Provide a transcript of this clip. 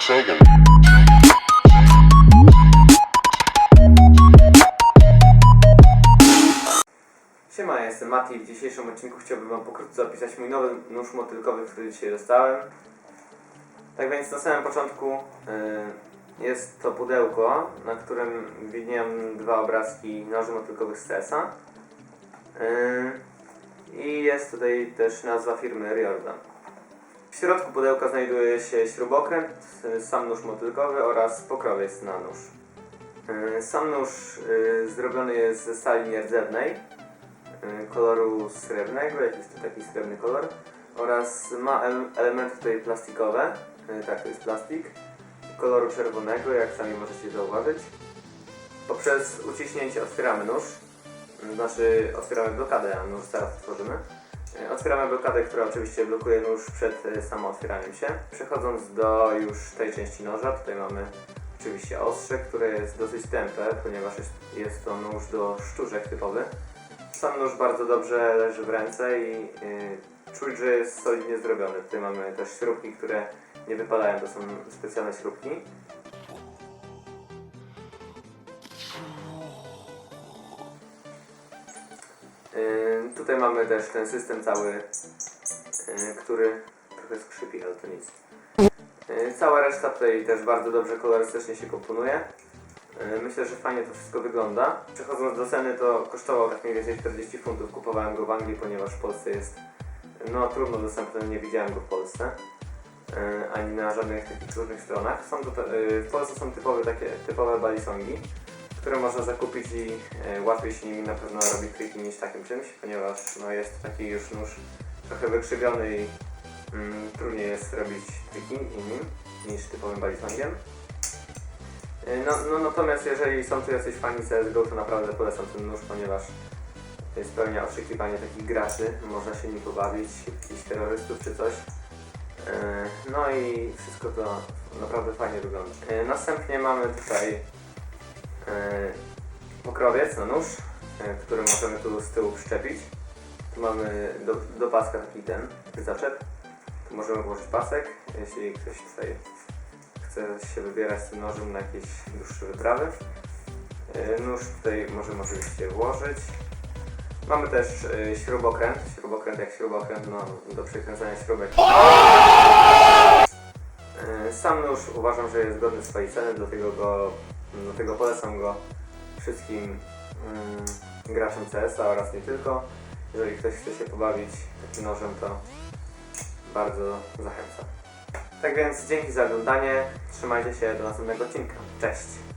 Sega. Siema, jestem Mati i w dzisiejszym odcinku chciałbym Wam pokrótce opisać mój nowy nóż motylkowy, który dzisiaj dostałem. Tak więc na samym początku y, jest to pudełko, na którym widnieją dwa obrazki noży motylkowych z CS-a. Y, I jest tutaj też nazwa firmy Riordan. W środku pudełka znajduje się śrubokręt, y, sam nóż motylkowy oraz pokrowiec na nóż. Y, Sam nóż y, zrobiony jest ze stali nierdzewnej koloru srebrnego, jakiś to taki srebrny kolor oraz ma el- elementy tutaj plastikowe, tak to jest plastik, koloru czerwonego, jak sami możecie zauważyć. Poprzez uciśnięcie otwieramy nóż, znaczy otwieramy blokadę, a nóż zaraz otworzymy. Otwieramy blokadę, która oczywiście blokuje nóż przed y, samo otwieraniem się. Przechodząc do już tej części noża, tutaj mamy oczywiście ostrze, które jest dosyć tępe, ponieważ jest, jest to nóż do szczurzek typowy. Sam nóż bardzo dobrze leży w ręce i y, czuć, że jest solidnie zrobiony. Tutaj mamy też śrubki, które nie wypadają, to są specjalne śrubki. Y, tutaj mamy też ten system cały, y, który trochę skrzypi, ale to nic. Y, Cała reszta tutaj też bardzo dobrze kolorystycznie się komponuje. Y, Myślę, że fajnie to wszystko wygląda. Przechodząc do ceny, to kosztował tak mniej więcej 40 funtów. Kupowałem go w Anglii, ponieważ w Polsce jest no trudno dostępny, nie widziałem go w Polsce. Ani na żadnych takich różnych stronach. Są to, w Polsce są typowe takie typowe balisongi, które można zakupić i y, łatwiej się nimi na pewno robi triki niż takim czymś, ponieważ no, jest taki już nóż trochę wykrzywiony i mm, trudniej jest robić triki nim niż typowym balisongiem. Y, No, no natomiast jeżeli są tu jacyś fani CSGO, to naprawdę polecam ten nóż, ponieważ spełnia oczekiwania takich graczy. Można się nim pobawić, jakichś terrorystów czy coś. Y, No i wszystko to naprawdę fajnie wygląda. Następnie mamy tutaj pokrowiec na nóż, y, który możemy tu z tyłu przyczepić. Tu mamy do, do paska taki ten zaczep. Tu możemy włożyć pasek, jeśli ktoś tutaj chce się wybierać tym nożem na jakieś dłuższe wyprawy. Yy, Nóż tutaj możemy oczywiście włożyć. Mamy też śrubokręt, śrubokręt jak śrubokręt no, do przekręcania śrubek. Sam nóż uważam, że jest godny swojej ceny, dlatego, go, dlatego polecam go wszystkim mm, graczom CS-a oraz nie tylko. Jeżeli ktoś chce się pobawić takim nożem, to bardzo zachęcam. Tak więc dzięki za oglądanie. Trzymajcie się do następnego odcinka. Cześć!